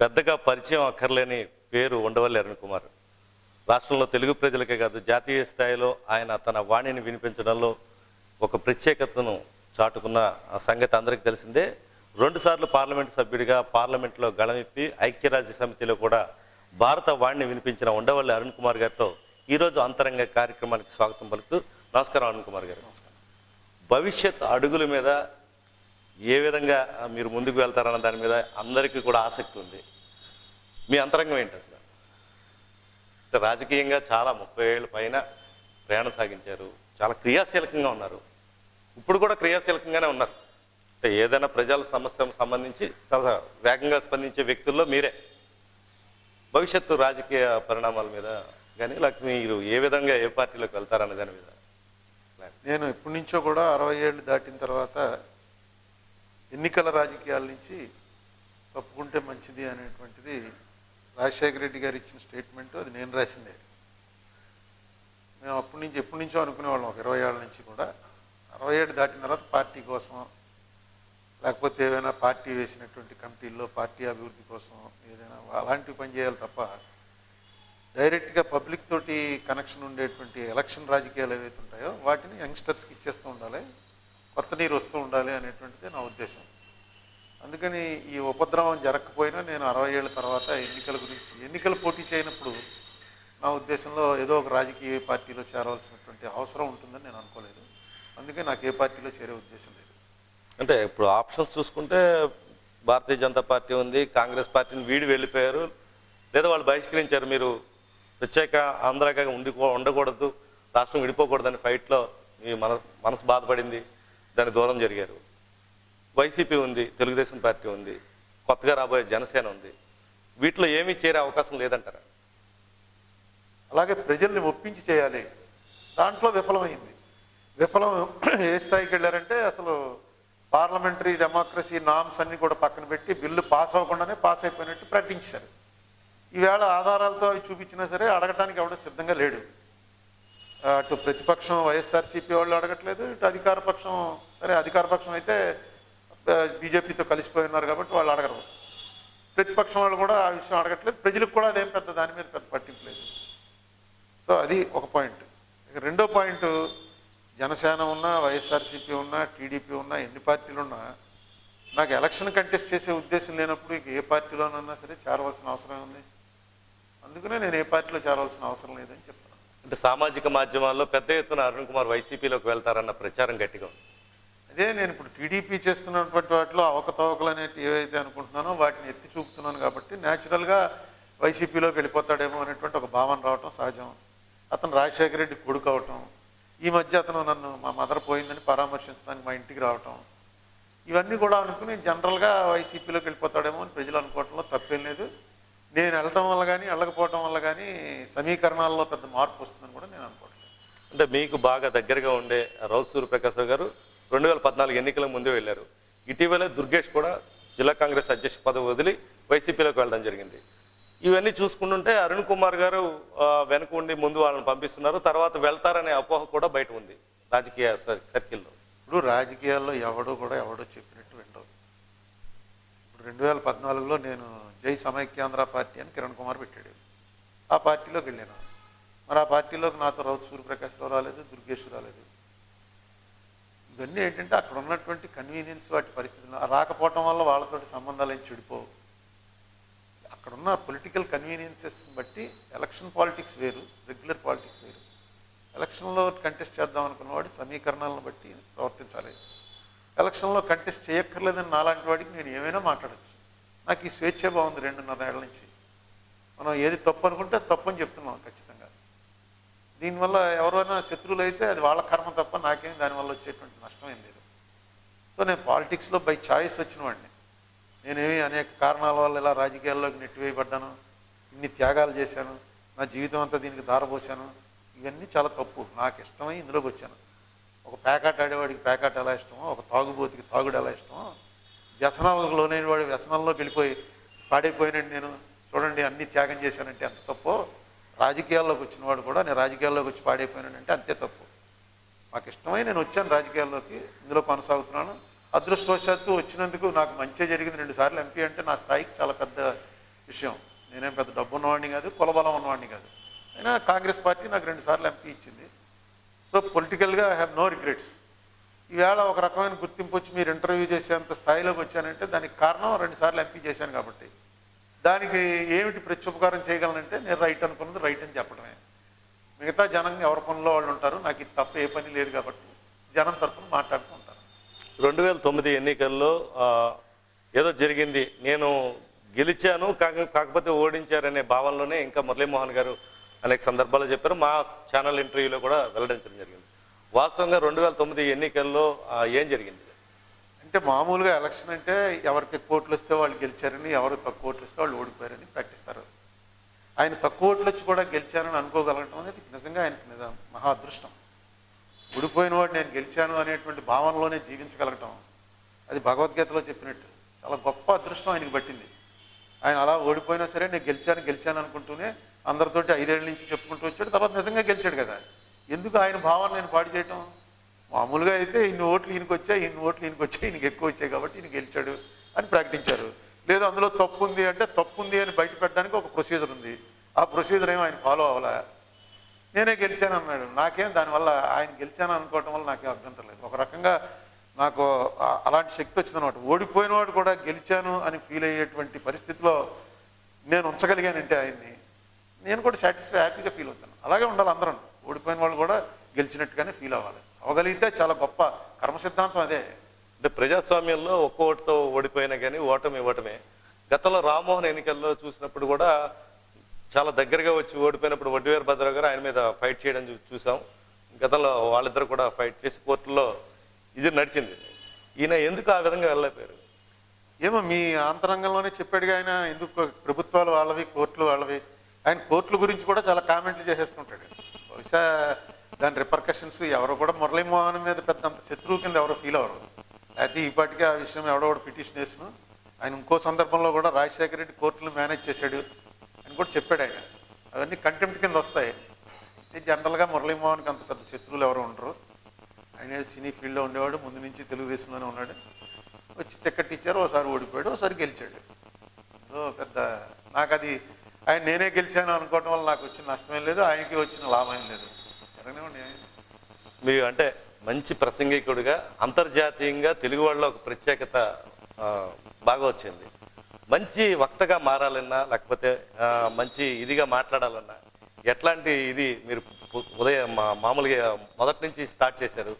పెద్దగా పరిచయం అక్కర్లేని పేరు ఉండవల్లి అరుణ్ కుమార్. రాష్ట్రంలో తెలుగు ప్రజలకే కాదు జాతీయ స్థాయిలో ఆయన తన వాణిని వినిపించడంలో ఒక ప్రత్యేకతను చాటుకున్న ఆ సంగతి అందరికీ తెలిసిందే. రెండుసార్లు పార్లమెంటు సభ్యుడిగా పార్లమెంట్లో గళమిప్పి ఐక్యరాజ్య సమితిలో కూడా భారత వాణిని వినిపించిన ఉండవల్లి అరుణ్ కుమార్ గారితో ఈరోజు అంతరంగ కార్యక్రమానికి స్వాగతం పలుకుతూ నమస్కారం అరుణ్ కుమార్ గారు. భవిష్యత్ అడుగుల మీద ఏ విధంగా మీరు ముందుకు వెళ్తారన్న దాని మీద అందరికీ కూడా ఆసక్తి ఉంది. మీ అంతరంగం ఏంటి అసలు? రాజకీయంగా చాలా ముప్పై ఏళ్ళ పైన ప్రయాణం సాగించారు. చాలా క్రియాశీలకంగా ఉన్నారు. ఇప్పుడు కూడా క్రియాశీలకంగానే ఉన్నారు. అంటే ఏదైనా ప్రజల సమస్యకు సంబంధించి వేగంగా స్పందించే వ్యక్తుల్లో మీరే. భవిష్యత్తు రాజకీయ పరిణామాల మీద కానీ లేకపోతే మీరు ఏ విధంగా ఏ పార్టీలోకి వెళ్తారనే దాని మీద. నేను ఇప్పటి నుంచో కూడా అరవై ఏళ్ళు దాటిన తర్వాత ఎన్నికల రాజకీయాల నుంచి తప్పుకుంటే మంచిది అనేటువంటిది రాజశేఖర రెడ్డి గారు ఇచ్చిన స్టేట్మెంట్ అది నేను రాసిందే. మేము అప్పటి నుంచి ఎప్పటి నుంచో అనుకునేవాళ్ళం ఒక ఇరవై ఏళ్ళ నుంచి కూడా. అరవై ఏడు దాటిన తర్వాత పార్టీ కోసం లేకపోతే ఏదైనా పార్టీ వేసినటువంటి కమిటీల్లో పార్టీ అభివృద్ధి కోసం ఏదైనా అలాంటివి పని చేయాలి తప్ప డైరెక్ట్గా పబ్లిక్ తోటి కనెక్షన్ ఉండేటువంటి ఎలక్షన్ రాజకీయాలు ఏవైతే ఉంటాయో వాటిని యంగ్స్టర్స్కి ఇచ్చేస్తూ ఉండాలి. కొత్త నీరు వస్తూ ఉండాలి అనేటువంటిది నా ఉద్దేశం. అందుకని ఈ ఉపద్రవం జరగకపోయినా నేను అరవై ఏళ్ళ తర్వాత ఎన్నికల గురించి ఎన్నికలు పోటీ చేయనప్పుడు నా ఉద్దేశంలో ఏదో ఒక రాజకీయ పార్టీలో చేరవలసినటువంటి అవసరం ఉంటుందని నేను అనుకోలేదు. అందుకే నాకు ఏ పార్టీలో చేరే ఉద్దేశం లేదు. అంటే ఇప్పుడు ఆప్షన్స్ చూసుకుంటే భారతీయ జనతా పార్టీ ఉంది కాంగ్రెస్ పార్టీని వీడి వెళ్ళిపోయారు లేదా వాళ్ళు బహిష్కరించారు మీరు ప్రత్యేక ఆంధ్రాగా ఉండి ఉండకూడదు రాష్ట్రం విడిపోకూడదని ఫైట్లో మీ మన మనసు బాధపడింది. దాని దూరం జరిగారు. వైసీపీ ఉంది తెలుగుదేశం పార్టీ ఉంది కొత్తగా రాబోయే జనసేన ఉంది. వీటిలో ఏమీ చేరే అవకాశం లేదంటారా? అలాగే ప్రజల్ని ఒప్పించి చేయాలి. దాంట్లో విఫలమైంది. విఫలం ఏ స్థాయికి వెళ్ళారంటే అసలు పార్లమెంటరీ డెమోక్రసీ నామ్స్ అన్ని కూడా పక్కన పెట్టి బిల్లు పాస్ అవ్వకుండానే పాస్ అయిపోయినట్టు ప్రకటించారు. ఈవేళ ఆధారాలతో అవి చూపించినా సరే అడగటానికి ఎవడో సిద్ధంగా లేడు. అటు ప్రతిపక్షం వైఎస్ఆర్సీపీ వాళ్ళు అడగట్లేదు ఇటు అధికార పక్షం సరే అధికార పక్షం అయితే బీజేపీతో కలిసిపోయి ఉన్నారు కాబట్టి వాళ్ళు అడగరు. ప్రతిపక్షం వాళ్ళు కూడా ఆ విషయం అడగట్లేదు. ప్రజలకు కూడా అదేం పెద్ద దాని మీద పెద్ద పట్టింపు లేదు. సో అది ఒక పాయింట్. ఇక రెండో పాయింట్ జనసేన ఉన్నా వైఎస్ఆర్సీపీ ఉన్నా టీడీపీ ఉన్నా ఎన్ని పార్టీలు ఉన్నా నాకు ఎలక్షన్ కంటెస్ట్ చేసే ఉద్దేశం లేనప్పుడు ఇక ఏ పార్టీలోనన్నా సరే చేరవలసిన అవసరం ఉంది. అందుకనే నేను ఏ పార్టీలో చేరవలసిన అవసరం లేదని చెప్తాను అంటే సామాజిక మాధ్యమాల్లో పెద్ద ఎత్తున అరుణ్ కుమార్ వైసీపీలోకి వెళ్తారన్న ప్రచారం గట్టిగా ఉంది. అదే నేను ఇప్పుడు టీడీపీ చేస్తున్నటువంటి వాటిలో అవకతవకలు అనేవి ఏవైతే అనుకుంటున్నానో వాటిని ఎత్తి చూపుతున్నాను కాబట్టి న్యాచురల్గా వైసీపీలోకి వెళ్ళిపోతాడేమో అనేటువంటి ఒక భావన రావటం సహజం. అతను రాజశేఖర రెడ్డి కొడుకు అవటం ఈ మధ్య అతను నన్ను మా మదర్ పోయిందని పరామర్శించడానికి మా ఇంటికి రావటం ఇవన్నీ కూడా అనుకుని జనరల్గా వైసీపీలోకి వెళ్ళిపోతాడేమో అని ప్రజలు అనుకోవటంలో తప్పేం లేదు. నేను వెళ్ళటం వల్ల కానీ వెళ్ళకపోవటం వల్ల కానీ సమీకరణాల్లో పెద్ద మార్పు వస్తుందని కూడా నేను అనుకోవట్లేదు. అంటే మీకు బాగా దగ్గరగా ఉండే రౌత్ సూర్యప్రకాశ్ గారు రెండు వేల పద్నాలుగు ఎన్నికల ముందే వెళ్ళారు. ఇటీవలే దుర్గేష్ కూడా జిల్లా కాంగ్రెస్ అధ్యక్ష పదవి వదిలి వైసీపీలోకి వెళ్ళడం జరిగింది. ఇవన్నీ చూసుకుంటుంటే అరుణ్ కుమార్ గారు వెనక ఉండి ముందు వాళ్ళని పంపిస్తున్నారు. తర్వాత వెళ్తారనే అపోహ కూడా బయట ఉంది రాజకీయ సర్- సర్కిల్లో. ఇప్పుడు రాజకీయాల్లో ఎవడో కూడా ఎవడో చెప్పినట్టు వినరు ఇప్పుడు రెండు వేల పద్నాలుగులో నేను సమైక్యాంధ్ర పార్టీ అని కిరణ్ కుమార్ పెట్టాడు. ఆ పార్టీలోకి వెళ్ళాను. మరి ఆ పార్టీలోకి నాతో రౌత్ సూర్యప్రకాశ్రావు రాలేదు దుర్గేష్ రాలేదు. ఇవన్నీ ఏంటంటే అక్కడ ఉన్నటువంటి కన్వీనియన్స్ వాటి పరిస్థితులు. రాకపోవటం వల్ల వాళ్ళతోటి సంబంధాలు ఏం చెడిపోవు. అక్కడున్న పొలిటికల్ కన్వీనియన్సెస్ బట్టి ఎలక్షన్ పాలిటిక్స్ వేరు రెగ్యులర్ పాలిటిక్స్ వేరు. ఎలక్షన్లో కంటెస్ట్ చేద్దాం అనుకున్నవాడు సమీకరణాలను బట్టి ప్రవర్తించాలి. ఎలక్షన్లో కంటెస్ట్ చేయక్కర్లేదని నాలాంటి వాడికి నేను ఏమైనా మాట్లాడచ్చు. నాకు ఈ స్వేచ్ఛ బాగుంది రెండున్నర ఏళ్ళ నుంచి. మనం ఏది తప్పు అనుకుంటే తప్పు అని చెప్తున్నాం ఖచ్చితంగా. దీనివల్ల ఎవరైనా శత్రువులు అయితే అది వాళ్ళ కర్మ తప్ప నాకేం దానివల్ల వచ్చేటువంటి నష్టం ఏం లేదు. సో నేను పాలిటిక్స్లో బై ఛాయిస్ వచ్చిన వాడిని. నేనేమి అనేక కారణాల వల్ల ఇలా రాజకీయాల్లోకి నెట్టివేయబడ్డాను. ఇన్ని త్యాగాలు చేశాను. నా జీవితం అంతా దీనికి దారపోసాను ఇవన్నీ చాలా తప్పు. నాకు ఇష్టమై ఇందులోకి వచ్చాను. ఒక పేకాట ఆడేవాడికి పేకాట ఎలా ఇష్టమో ఒక తాగుబోతికి తాగుడు ఎలా ఇష్టమో వ్యసనాలకు లోనైన వాడు వ్యసనాల్లోకి వెళ్ళిపోయి పాడైపోయినండి నేను చూడండి అన్ని త్యాగం చేశానంటే ఎంత తప్పో? రాజకీయాల్లోకి వచ్చిన వాడు కూడా నేను రాజకీయాల్లోకి వచ్చి పాడైపోయానంటే అంతే తప్పు. మాకు ఇష్టమై నేను వచ్చాను రాజకీయాల్లోకి ఇందులో కొనసాగుతున్నాను. అదృష్టవశాత్తు వచ్చినందుకు నాకు మంచి జరిగింది. రెండు సార్లు ఎంపీ అంటే నా స్థాయికి చాలా పెద్ద విషయం. నేనేం పెద్ద డబ్బు ఉన్నవాడిని కాదు కులబలం ఉన్నవాడిని కాదు. అయినా కాంగ్రెస్ పార్టీ నాకు రెండు సార్లు ఎంపీ ఇచ్చింది. సో పొలిటికల్గా ఐ హ్యావ్ నో రిగ్రెట్స్. ఈవేళ ఒక రకమైన గుర్తింపు వచ్చి మీరు ఇంటర్వ్యూ చేసేంత స్థాయిలోకి వచ్చానంటే దానికి కారణం రెండుసార్లు ఎంపీ చేశాను కాబట్టి. దానికి ఏమిటి ప్రత్యుపకారం చేయగలనంటే నేను రైట్ అనుకున్నది రైట్ అని చెప్పడమే. మిగతా జనం ఎవరి పనిలో వాళ్ళు ఉంటారు నాకు ఇది తప్ప ఏ పని లేదు కాబట్టి జనం తరఫున మాట్లాడుతూ ఉంటారు. రెండు వేల తొమ్మిది ఎన్నికల్లో ఏదో జరిగింది. నేను గెలిచాను కాకపోతే ఓడించారనే భావనలోనే ఇంకా మురళీమోహన్ గారు అనేక సందర్భాల్లో చెప్పారు. మా ఛానల్ ఇంటర్వ్యూలో కూడా వెల్లడించడం జరిగింది. వాస్తవంగా రెండు వేల తొమ్మిది ఎన్నికల్లో ఏం జరిగింది? అంటే మామూలుగా ఎలక్షన్ అంటే ఎవరికి ఎక్కువ ఓట్లు వస్తే వాళ్ళు గెలిచారని ఎవరు తక్కువ ఓట్లు వస్తే వాళ్ళు ఓడిపోయారని ప్రకటిస్తారు. ఆయన తక్కువ ఓట్లు వచ్చి కూడా గెలిచారని అనుకోగలగటం అనేది నిజంగా ఆయనకి నిజం మహా అదృష్టం. ఓడిపోయిన వాడు నేను గెలిచాను అనేటువంటి భావనలోనే జీవించగలగటం. అది భగవద్గీతలో చెప్పినట్టు. చాలా గొప్ప అదృష్టం ఆయనకి పట్టింది. ఆయన అలా ఓడిపోయినా సరే నేను గెలిచాను గెలిచాను అనుకుంటూనే అందరితోటి ఐదేళ్ళ నుంచి చెప్పుకుంటూ వచ్చాడు తర్వాత నిజంగా గెలిచాడు కదా. ఎందుకు ఆయన భావన నేను పాడు చేయటం? మామూలుగా అయితే ఇన్ని ఓట్లు ఈయనకి వచ్చాయి ఇన్ని ఓట్లు ఈయనకి వచ్చాయి ఈయనకి ఎక్కువ వచ్చాయి కాబట్టి ఈయన గెలిచాడు అని ప్రకటించారు. లేదు అందులో తప్పు ఉంది అంటే తప్పు ఉంది అని బయట పెట్టడానికి ఒక ప్రొసీజర్ ఉంది. ఆ ప్రొసీజర్ ఏమో ఆయన ఫాలో అవ్వాలా. నేనే గెలిచాను అన్నాడు. నాకేం దానివల్ల ఆయన గెలిచాను అనుకోవటం వల్ల నాకేం అభ్యంతరం లేదు. ఒక రకంగా నాకు అలాంటి శక్తి వచ్చిందనమాట ఓడిపోయిన వాడు కూడా గెలిచాను అని ఫీల్ అయ్యేటువంటి పరిస్థితిలో నేను ఉంచగలిగానంటే ఆయన్ని నేను కూడా సాటిస్ఫై హ్యాపీగా ఫీల్ అవుతాను. అలాగే ఉండాలి అందరం. ఓడిపోయిన వాళ్ళు కూడా గెలిచినట్టుగానే ఫీల్ అవ్వాలి. అవ్వగలిగితే చాలా గొప్ప కర్మ సిద్ధాంతం అదే. అంటే ప్రజాస్వామ్యంలో ఒక్క ఓటుతో ఓడిపోయినా కానీ ఓటమి ఓటమే గతంలో రామ్మోహన్ ఎన్నికల్లో చూసినప్పుడు కూడా చాలా దగ్గరగా వచ్చి ఓడిపోయినప్పుడు వడ్డీవేరు భద్రరావు గారు ఆయన మీద ఫైట్ చేయడం చూసాం. గతంలో వాళ్ళిద్దరు కూడా ఫైట్ చేసి కోర్టులో ఇది నడిచింది. ఈయన ఎందుకు ఆ విధంగా వెళ్ళలేకపోయారు? ఏమో మీ ఆంతరంగంలోనే చెప్పాడుగా ఆయన ఎందుకు ప్రభుత్వాలు వాళ్ళవి కోర్టులు వాళ్ళవి. ఆయన కోర్టుల గురించి కూడా చాలా కామెంట్లు చేసేస్తుంటాడు. బహుశా దాని రిపర్కషన్స్ ఎవరు కూడా మురళీమోహన్ మీద పెద్ద అంత శత్రువు కింద ఎవరు ఫీల్ అవ్వరు. అయితే ఈపాటికి ఆ విషయం ఎవడో ఒకడు పిటిషన్ వేసిన ఆయన ఇంకో సందర్భంలో కూడా రాజశేఖర రెడ్డి కోర్టులు మేనేజ్ చేశాడు అని కూడా చెప్పాడు ఆయన. అవన్నీ కంటెంప్ట్ కింద వస్తాయి. అంటే జనరల్గా మురళీమోహన్కి అంత పెద్ద శత్రువులు ఎవరు ఉండరు. ఆయన సినీ ఫీల్డ్లో ఉండేవాడు ముందు నుంచి తెలుగుదేశంలోనే ఉన్నాడు. వచ్చి టికెట్ ఇచ్చారు ఒకసారి ఓడిపోయాడు ఒకసారి గెలిచాడు. పెద్ద నాకు అది ఆయన నేనే గెలిచాను అనుకోవటం వల్ల నాకు వచ్చిన నష్టమేం లేదు ఆయనకి వచ్చిన లాభం లేదు. జరగనివ్వండి మీరు అంటే మంచి ప్రసంగికుడిగా అంతర్జాతీయంగా తెలుగు వాళ్ళ ఒక ప్రత్యేకత బాగా వచ్చింది. మంచి వక్తగా మారాలన్నా లేకపోతే మంచి ఇదిగా మాట్లాడాలన్నా ఎట్లాంటి ఇది మీరు ఉదయం మా- మామూలుగా మొదటి నుంచి స్టార్ట్ చేశారు?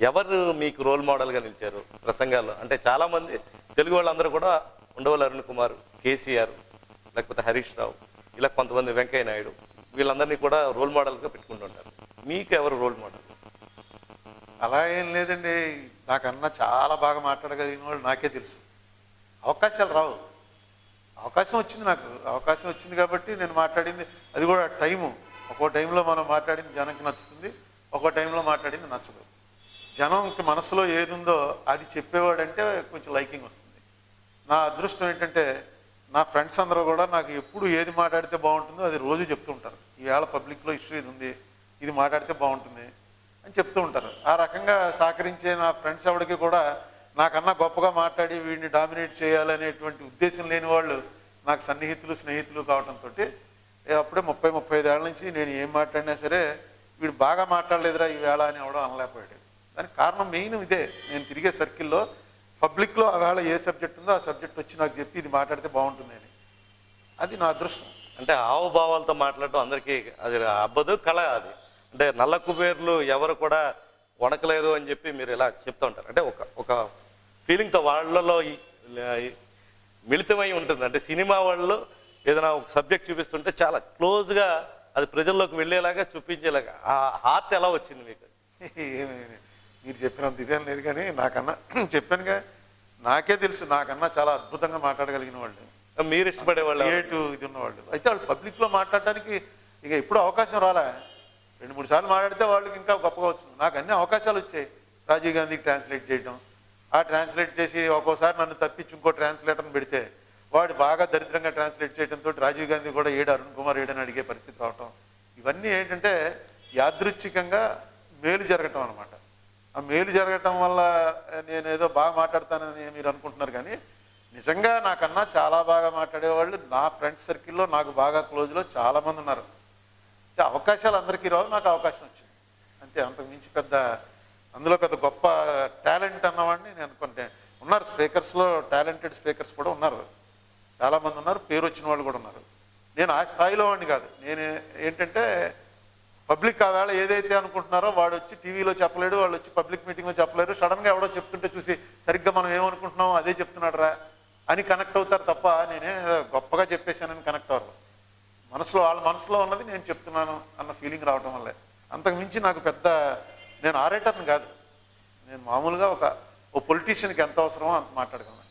ఎవరు మీకు రోల్ మోడల్గా నిలిచారు ప్రసంగాల్లో? అంటే చాలామంది తెలుగు వాళ్ళందరూ కూడా ఉండవల్లి అరుణ్ కుమార్ కేసీఆర్ లేకపోతే హరీష్ రావు. ఇలా కొంతమంది వెంకయ్య నాయుడు వీళ్ళందరినీ కూడా రోల్ మోడల్గా పెట్టుకుంటుంటారు. మీకు ఎవరు రోల్ మోడల్? అలా ఏం లేదండి. నాకన్నా చాలా బాగా మాట్లాడగలిగిన వాళ్ళు నాకే తెలుసు. అవకాశాలు రావు. అవకాశం వచ్చింది నాకు. అవకాశం వచ్చింది కాబట్టి నేను మాట్లాడింది. అది కూడా టైము. ఒక్కో టైంలో మనం మాట్లాడింది జనంకి నచ్చుతుంది. ఒక్కో టైంలో మాట్లాడింది నచ్చదు. జనంకి మనసులో ఏది ఉందో అది చెప్పేవాడంటే కొంచెం లైకింగ్ వస్తుంది. నా అదృష్టం ఏంటంటే నా ఫ్రెండ్స్ అందరూ కూడా నాకు ఎప్పుడు ఏది మాట్లాడితే బాగుంటుందో అది రోజు చెప్తూ ఉంటారు. ఈవేళ పబ్లిక్లో ఇష్యూ ఇది ఉంది ఇది మాట్లాడితే బాగుంటుంది అని చెప్తూ ఉంటారు. ఆ రకంగా సహకరించే నా ఫ్రెండ్స్ ఎవరికి కూడా నాకన్నా గొప్పగా మాట్లాడి వీడిని డామినేట్ చేయాలనేటువంటి ఉద్దేశం లేని వాళ్ళు నాకు సన్నిహితులు స్నేహితులు కావడంతో అప్పుడే ముప్పై ముప్పై ఐదేళ్ళ నుంచి నేను ఏం మాట్లాడినా సరే వీడు బాగా మాట్లాడలేదురా ఈ వేళ అని ఎవడో అనలేకపోయాడు. దానికి కారణం మెయిన్ ఇదే. నేను తిరిగే సర్కిల్లో పబ్లిక్లో ఆ వేళ ఏ సబ్జెక్ట్ ఉందో ఆ సబ్జెక్ట్ వచ్చి నాకు చెప్పి ఇది మాట్లాడితే బాగుంటుంది అని. అది నా అదృష్టం. అంటే హావభావాలతో మాట్లాడటం అందరికీ అది అబ్బదు కళ అది. అంటే నల్ల కుబేర్లు ఎవరు కూడా వణకలేదు అని చెప్పి మీరు ఇలా చెప్తూ ఉంటారు. అంటే ఒక ఒక ఫీలింగ్తో వాళ్ళలో మిళితమై ఉంటుంది. అంటే సినిమా వాళ్ళు ఏదైనా ఒక సబ్జెక్ట్ చూపిస్తుంటే చాలా క్లోజ్గా అది ప్రజల్లోకి వెళ్ళేలాగా చూపించేలాగా ఆ హార్ట్ ఎలా వచ్చింది మీకు? ఏమి- మీరు చెప్పినంత ఇదేం లేదు కానీ నాకన్నా చెప్పానుగా నాకే తెలుసు నాకన్నా చాలా అద్భుతంగా మాట్లాడగలిగిన వాళ్ళు. మీరు ఇష్టపడే వాళ్ళు ఎవరు? క్రియేటివ్ ఇది ఉన్నవాళ్ళు. అయితే వాళ్ళు పబ్లిక్లో మాట్లాడటానికి ఇక ఎప్పుడు అవకాశం రాలే? రెండు మూడు సార్లు మాట్లాడితే వాళ్ళకి ఇంకా గొప్పగా వచ్చింది. నాకు అన్ని అవకాశాలు వచ్చాయి. రాజీవ్ గాంధీకి ట్రాన్స్లేట్ చేయడం ఆ ట్రాన్స్లేట్ చేసి ఒక్కోసారి నన్ను తప్పించి ఇంకో ట్రాన్స్లేటర్ని పెడితే వాడు బాగా దరిద్రంగా ట్రాన్స్లేట్ చేయడంతో రాజీవ్ గాంధీ కూడా ఏడు అరుణ్ కుమార్ ఏడని అడిగే పరిస్థితి రావటం. ఇవన్నీ ఏంటంటే యాదృచ్ఛికంగా మేలు జరగటం అనమాట ఆ మేలు జరగటం వల్ల నేను ఏదో బాగా మాట్లాడతానని మీరు అనుకుంటున్నారు కానీ నిజంగా నాకన్నా చాలా బాగా మాట్లాడేవాళ్ళు నా ఫ్రెండ్స్ సర్కిల్లో నాకు బాగా క్లోజ్లో చాలామంది ఉన్నారు. అవకాశాలు అందరికీ రావు నాకు అవకాశం వచ్చింది. అంతే అంతకు మించి పెద్ద అందులో పెద్ద గొప్ప టాలెంట్ అన్నవాడిని నేను అనుకుంటే ఉన్నారు స్పీకర్స్లో టాలెంటెడ్ స్పీకర్స్ కూడా ఉన్నారు. చాలామంది ఉన్నారు పేరు వచ్చిన వాళ్ళు కూడా ఉన్నారు. నేను ఆ స్థాయిలో వాడిని కాదు. నేను ఏంటంటే పబ్లిక్ ఆ వేళ ఏదైతే అనుకుంటున్నారో వాడు వచ్చి టీవీలో చెప్పలేడు వాళ్ళు వచ్చి పబ్లిక్ మీటింగ్లో చెప్పలేరు. సడన్గా ఎవడో చెప్తుంటే చూసి సరిగ్గా మనం ఏమనుకుంటున్నామో అదే చెప్తున్నాడు రా అని కనెక్ట్ అవుతారు తప్ప నేనే గొప్పగా చెప్పేశానని కనెక్ట్ అవ్వరు. మనసులో వాళ్ళ మనసులో ఉన్నది నేను చెప్తున్నాను అన్న ఫీలింగ్ రావటం వల్లే. అంతకు మించి నాకు పెద్ద నేను ఆరేటర్ని కాదు. నేను మామూలుగా ఒక ఓ పొలిటీషియన్కి ఎంత అవసరమో అంత మాట్లాడగలను